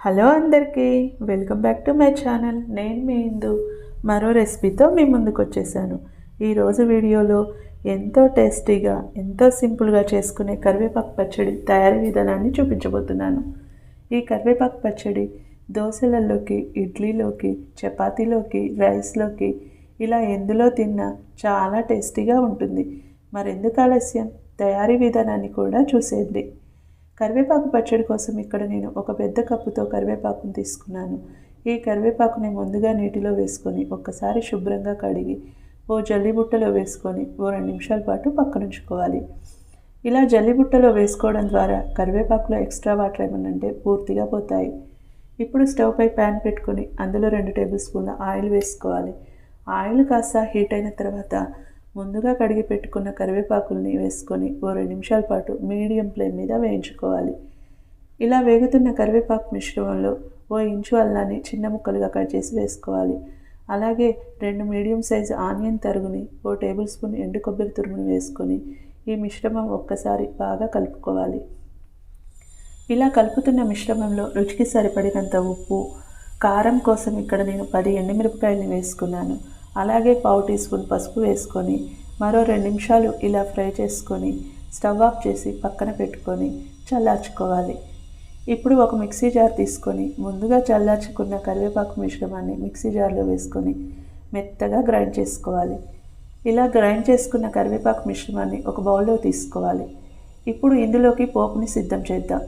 Hello అందరికీ welcome back to my channel. నేను మీ ఇందు. మరో రెసిపీతో మీ ముందుకు వచ్చేసాను. ఈరోజు వీడియోలో ఎంతో టేస్టీగా ఎంతో సింపుల్గా చేసుకునే కరివేపాకు పచ్చడి తయారీ విధానాన్ని చూపించబోతున్నాను. ఈ కరివేపాకు పచ్చడి దోశలలోకి ఇడ్లీలోకి చపాతీలోకి రైస్లోకి ఇలా ఎందులో తిన్నా చాలా టేస్టీగా ఉంటుంది. మరెందుకు ఆలస్యం? తయారీ విధానాన్ని కూడా చూసేయండి. కరివేపాకు పచ్చడి కోసం ఇక్కడ నేను ఒక పెద్ద కప్పుతో కరివేపాకును తీసుకున్నాను. ఈ కరివేపాకుని ముందుగా నీటిలో వేసుకొని ఒక్కసారి శుభ్రంగా కడిగి ఓ జల్లిబుట్టలో వేసుకొని ఓ రెండు నిమిషాల పాటు పక్కనుంచుకోవాలి ఇలా జల్లిబుట్టలో వేసుకోవడం ద్వారా కరివేపాకులో ఎక్స్ట్రా వాటర్ ఏమన్నా పూర్తిగా పోతాయి. ఇప్పుడు స్టవ్ పై ప్యాన్ పెట్టుకొని అందులో రెండు టేబుల్ స్పూన్ల ఆయిల్ వేసుకోవాలి. ఆయిల్ కాస్త హీట్ అయిన తర్వాత ముందుగా కడిగి పెట్టుకున్న కరివేపాకుల్ని వేసుకొని ఓ రెండు నిమిషాల పాటు మీడియం ఫ్లేమ్ మీద వేయించుకోవాలి. ఇలా వేగుతున్న కరివేపాకు మిశ్రమంలో ఓ ఇంచు అల్లాన్ని చిన్న ముక్కలుగా కట్ చేసి వేసుకోవాలి. అలాగే రెండు మీడియం సైజు ఆనియన్ తరుగుని ఓ టేబుల్ స్పూన్ ఎండు కొబ్బరి తురుముని వేసుకొని ఈ మిశ్రమం ఒక్కసారి బాగా కలుపుకోవాలి. ఇలా కలుపుతున్న మిశ్రమంలో రుచికి సరిపడినంత ఉప్పు కారం కోసం ఇక్కడ నేను పది ఎండుమిరపకాయలని వేసుకున్నాను. అలాగే పావు టీ స్పూన్ పసుపు వేసుకొని మరో రెండు నిమిషాలు ఇలా ఫ్రై చేసుకొని స్టవ్ ఆఫ్ చేసి పక్కన పెట్టుకొని చల్లార్చుకోవాలి. ఇప్పుడు ఒక మిక్సీ జార్ తీసుకొని ముందుగా చల్లార్చుకున్న కరివేపాకు మిశ్రమాన్ని మిక్సీ జార్లో వేసుకొని మెత్తగా గ్రైండ్ చేసుకోవాలి. ఇలా గ్రైండ్ చేసుకున్న కరివేపాకు మిశ్రమాన్ని ఒక బౌల్లో తీసుకోవాలి. ఇప్పుడు ఇందులోకి పోపుని సిద్ధం చేద్దాం.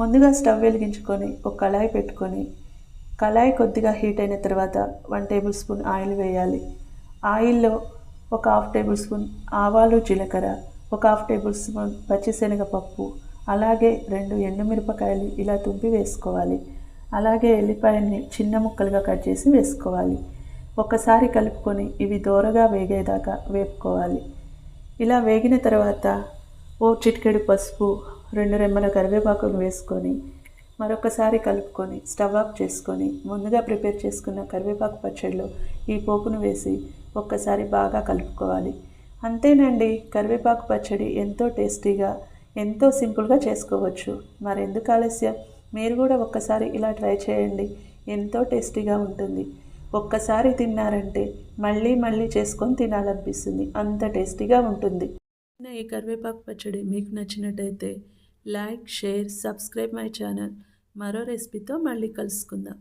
ముందుగా స్టవ్ వెలిగించుకొని ఒక కళాయి పెట్టుకొని కళాయి కొద్దిగా హీట్ అయిన తర్వాత వన్ టేబుల్ స్పూన్ ఆయిల్ వేయాలి. ఆయిల్లో ఒక హాఫ్ టేబుల్ స్పూన్ ఆవాలు జీలకర్ర ఒక హాఫ్ టేబుల్ స్పూన్ పచ్చిశనగపప్పు అలాగే రెండు ఎండుమిరపకాయలు ఇలా తుంపి వేసుకోవాలి. అలాగే ఎల్లిపాయల్ని చిన్న ముక్కలుగా కట్ చేసి వేసుకోవాలి. ఒకసారి కలుపుకొని ఇవి దోరగా వేగేదాకా వేపుకోవాలి. ఇలా వేగిన తర్వాత ఓ చిటికెడు పసుపు రెండు రెమ్మల కరివేపాకును వేసుకొని మరొకసారి కలుపుకొని స్టవ్ ఆఫ్ చేసుకొని ముందుగా ప్రిపేర్ చేసుకున్న కరివేపాకు పచ్చడిలో ఈ పోపును వేసి ఒక్కసారి బాగా కలుపుకోవాలి. అంతేనండి కరివేపాకు పచ్చడి ఎంతో టేస్టీగా ఎంతో సింపుల్గా చేసుకోవచ్చు. మరెందుకు ఆలస్యం? మీరు కూడా ఒక్కసారి ఇలా ట్రై చేయండి. ఎంతో టేస్టీగా ఉంటుంది. ఒక్కసారి తిన్నారంటే మళ్ళీ మళ్ళీ చేసుకొని తినాలనిపిస్తుంది. అంత టేస్టీగా ఉంటుంది. ఈ కరివేపాకు పచ్చడి మీకు నచ్చినట్టయితే like share subscribe my channel. మరో రెసిపీతో మళ్ళీ కలుసుకుందాం.